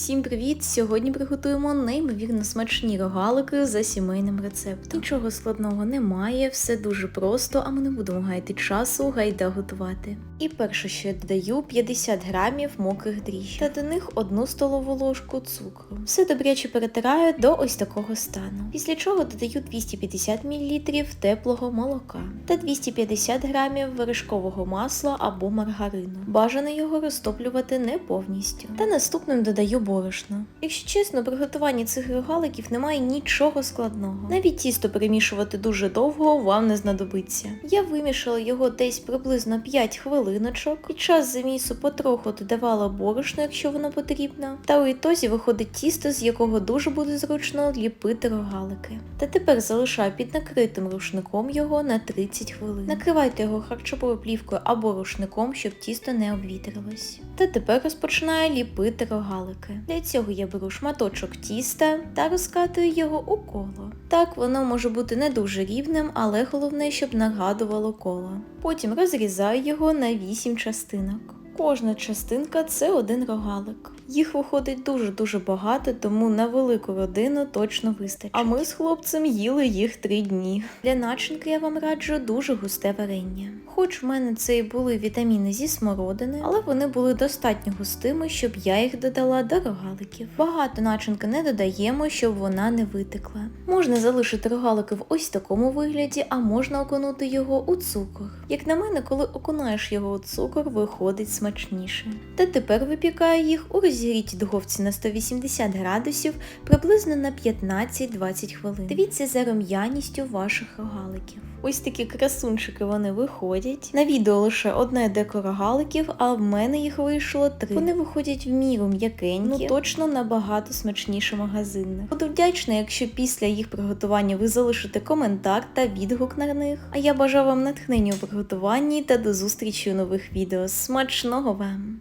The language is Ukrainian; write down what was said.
Всім привіт! Сьогодні приготуємо неймовірно смачні рогалики за сімейним рецептом. Нічого складного немає, все дуже просто, а ми не будемо гаяти часу, гайда готувати. І перше, що я додаю 50 грамів мокрих дріжджів та до них одну столову ложку цукру. Все добряче перетираю до ось такого стану. Після чого додаю 250 мл теплого молока та 250 грамів вершкового масла або маргарину. Бажано його розтоплювати не повністю. Та наступним додаю борошно. Якщо чесно, при готуванні цих рогаликів немає нічого складного. Навіть тісто перемішувати дуже довго вам не знадобиться. Я вимішала його десь приблизно 5 хвилиночок. Під час замісу потроху додавала борошно, якщо воно потрібно. Та у ітозі виходить тісто, з якого дуже буде зручно ліпити рогалики. Та тепер залишаю під накритим рушником його на 30 хвилин. Накривайте його харчовою плівкою або рушником, щоб тісто не обвітрилось. Та тепер розпочинаю ліпити рогалики. Для цього я беру шматочок тіста та розкатую його у коло. Так воно може бути не дуже рівним, але головне, щоб нагадувало коло. Потім розрізаю його на 8 частинок. Кожна частинка це один рогалик. Їх виходить дуже-дуже багато, тому на велику родину точно вистачить. А ми з хлопцем їли їх три дні. Для начинки я вам раджу дуже густе варення. Хоч в мене це і були вітаміни зі смородини, але вони були достатньо густими, щоб я їх додала до рогаликів. Багато начинки не додаємо, щоб вона не витекла. Можна залишити рогалики в ось такому вигляді, а можна окунути його у цукор. Як на мене, коли окунаєш його у цукор, виходить смачніше. Та тепер випікаю їх у розігрітій духовці на 180 градусів приблизно на 15-20 хвилин. Дивіться за рум'яністю ваших рогаликів. Ось такі красунчики вони виходять. На відео лише одне деко рогаликів, а в мене їх вийшло три. Вони виходять в міру м'якенькі, ну точно набагато смачніше магазинних. Буду вдячна, якщо після їх приготування ви залишите коментар та відгук на них. А я бажаю вам натхнення у приготуванні та до зустрічі у нових відео. Смачного вам!